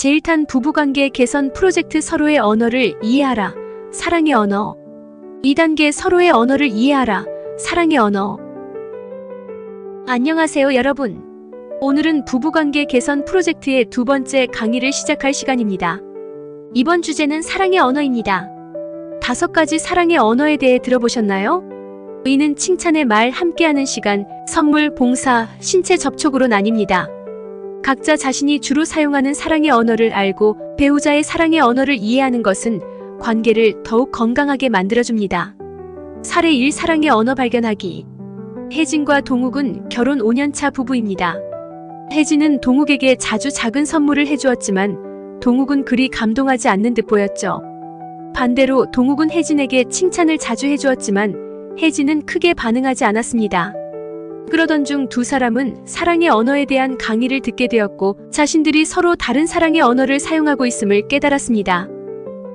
제1탄 부부관계 개선 프로젝트 서로의 언어를 이해하라. 사랑의 언어. 2단계 서로의 언어를 이해하라. 사랑의 언어. 안녕하세요, 여러분. 오늘은 부부관계 개선 프로젝트의 두 번째 강의를 시작할 시간입니다. 이번 주제는 사랑의 언어입니다. 다섯 가지 사랑의 언어에 대해 들어보셨나요? 의는 칭찬의 말 함께하는 시간, 선물, 봉사, 신체 접촉으로 나뉩니다. 각자 자신이 주로 사용하는 사랑의 언어를 알고 배우자의 사랑의 언어를 이해하는 것은 관계를 더욱 건강하게 만들어줍니다. 사례 1 사랑의 언어 발견하기. 혜진과 동욱은 결혼 5년차 부부입니다. 혜진은 동욱에게 자주 작은 선물을 해주었지만 동욱은 그리 감동하지 않는 듯 보였죠. 반대로 동욱은 혜진에게 칭찬을 자주 해주었지만 혜진은 크게 반응하지 않았습니다. 그러던 중 두 사람은 사랑의 언어에 대한 강의를 듣게 되었고 자신들이 서로 다른 사랑의 언어를 사용하고 있음을 깨달았습니다.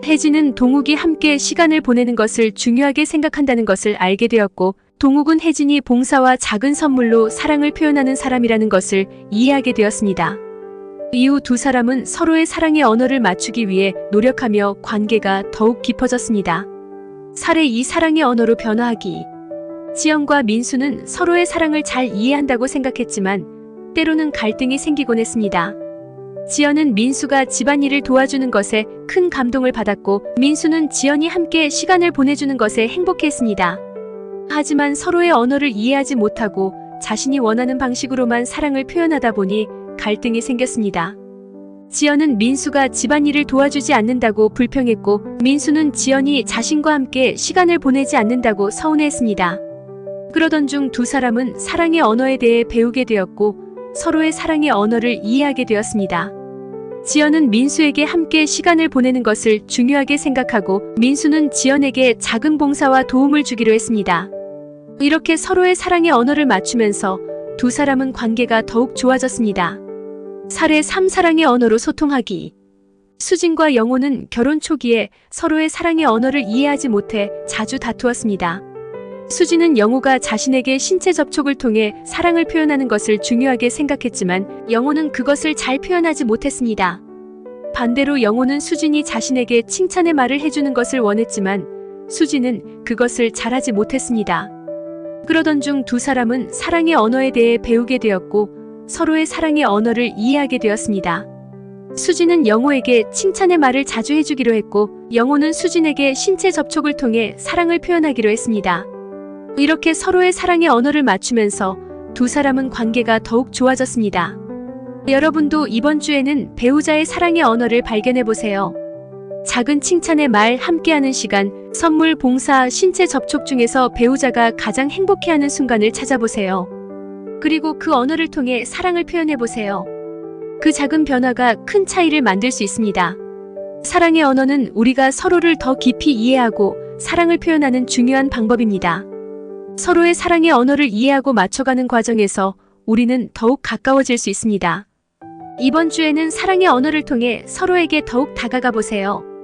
혜진은 동욱이 함께 시간을 보내는 것을 중요하게 생각한다는 것을 알게 되었고 동욱은 혜진이 봉사와 작은 선물로 사랑을 표현하는 사람이라는 것을 이해하게 되었습니다. 이후 두 사람은 서로의 사랑의 언어를 맞추기 위해 노력하며 관계가 더욱 깊어졌습니다. 사례 2 사랑의 언어로 변화하기. 지연과 민수는 서로의 사랑을 잘 이해한다고 생각했지만 때로는 갈등이 생기곤 했습니다. 지연은 민수가 집안일을 도와주는 것에 큰 감동을 받았고 민수는 지연이 함께 시간을 보내주는 것에 행복했습니다. 하지만 서로의 언어를 이해하지 못하고 자신이 원하는 방식으로만 사랑을 표현하다 보니 갈등이 생겼습니다. 지연은 민수가 집안일을 도와주지 않는다고 불평했고 민수는 지연이 자신과 함께 시간을 보내지 않는다고 서운해했습니다. 그러던 중 두 사람은 사랑의 언어에 대해 배우게 되었고 서로의 사랑의 언어를 이해하게 되었습니다. 지연은 민수에게 함께 시간을 보내는 것을 중요하게 생각하고 민수는 지연에게 작은 봉사와 도움을 주기로 했습니다. 이렇게 서로의 사랑의 언어를 맞추면서 두 사람은 관계가 더욱 좋아졌습니다. 사례 3 사랑의 언어로 소통하기. 수진과 영호는 결혼 초기에 서로의 사랑의 언어를 이해하지 못해 자주 다투었습니다. 수진은 영호가 자신에게 신체 접촉을 통해 사랑을 표현하는 것을 중요하게 생각했지만 영호는 그것을 잘 표현하지 못했습니다. 반대로 영호는 수진이 자신에게 칭찬의 말을 해주는 것을 원했지만 수진은 그것을 잘하지 못했습니다. 그러던 중 두 사람은 사랑의 언어에 대해 배우게 되었고 서로의 사랑의 언어를 이해하게 되었습니다. 수진은 영호에게 칭찬의 말을 자주 해주기로 했고 영호는 수진에게 신체 접촉을 통해 사랑을 표현하기로 했습니다. 이렇게 서로의 사랑의 언어를 맞추면서 두 사람은 관계가 더욱 좋아졌습니다. 여러분도 이번 주에는 배우자의 사랑의 언어를 발견해 보세요. 작은 칭찬의 말 함께하는 시간, 선물, 봉사, 신체 접촉 중에서 배우자가 가장 행복해하는 순간을 찾아보세요. 그리고 그 언어를 통해 사랑을 표현해 보세요. 그 작은 변화가 큰 차이를 만들 수 있습니다. 사랑의 언어는 우리가 서로를 더 깊이 이해하고 사랑을 표현하는 중요한 방법입니다. 서로의 사랑의 언어를 이해하고 맞춰가는 과정에서 우리는 더욱 가까워질 수 있습니다. 이번 주에는 사랑의 언어를 통해 서로에게 더욱 다가가 보세요.